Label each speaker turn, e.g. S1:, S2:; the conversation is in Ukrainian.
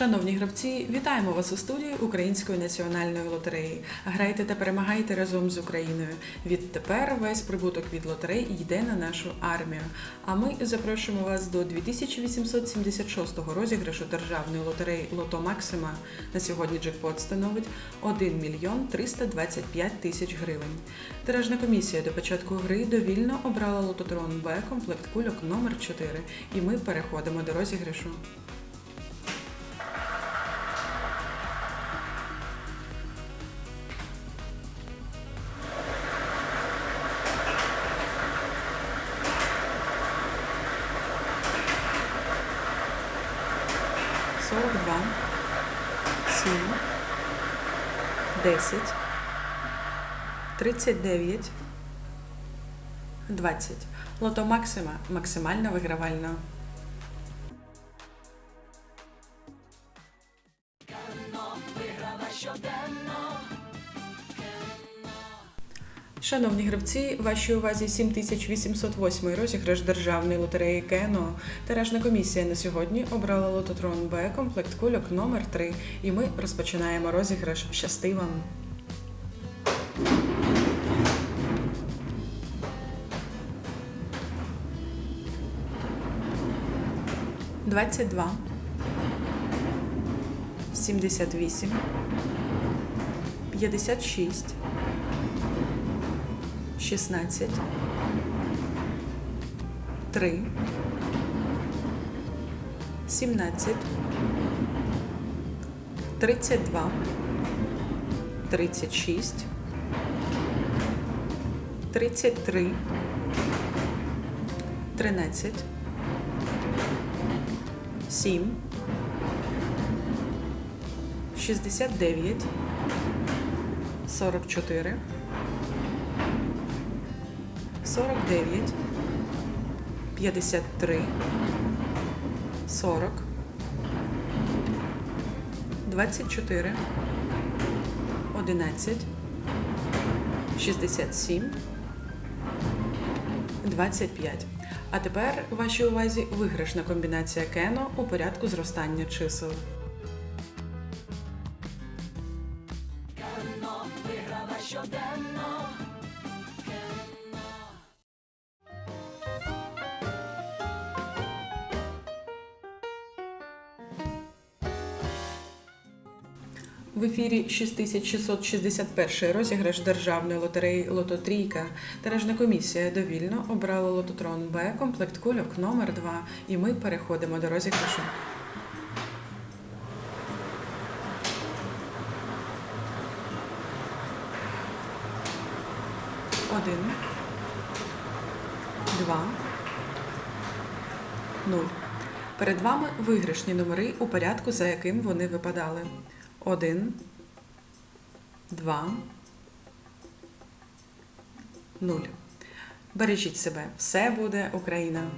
S1: Шановні гравці, вітаємо вас у студії Української національної лотереї. Грайте та перемагайте разом з Україною. Відтепер весь прибуток від лотерей йде на нашу армію. А ми запрошуємо вас до 2876-го розіграшу державної лотереї Лото Максима. На сьогодні джекпот становить 1 мільйон 325 тисяч гривень. Тиражна комісія до початку гри довільно обрала лототрон Б комплект кульок номер 4 і ми переходимо до розіграшу. Сорок два, сім, десять, тридцять дев'ять, двадцять. Лото Максима максимально вигравально. Шановні гравці, вашій увазі 7808 розіграш державної лотереї Кено. Тиражна комісія на сьогодні обрала лототрон Б комплект кульок номер 3 і ми розпочинаємо розіграш. Щасти вам! Двадцять два, сімдесят вісім, п'ятдесят шість. 16, 3, 17, 32, 36, 33, 13, 7, 69, 44, 49, 53, 40, 24, 11, 67, 25. А тепер у вашій увазі виграшна комбінація кено у порядку зростання чисел. В ефірі 6661 розіграш державної лотереї Лототрійка. Тиражна комісія довільно обрала лототрон Б комплект кульок номер 2 і ми переходимо до розіграшу. Один, два, нуль. Перед вами виграшні номери у порядку, за яким вони випадали. Один, два, нуль. Бережіть себе. Все буде Україна!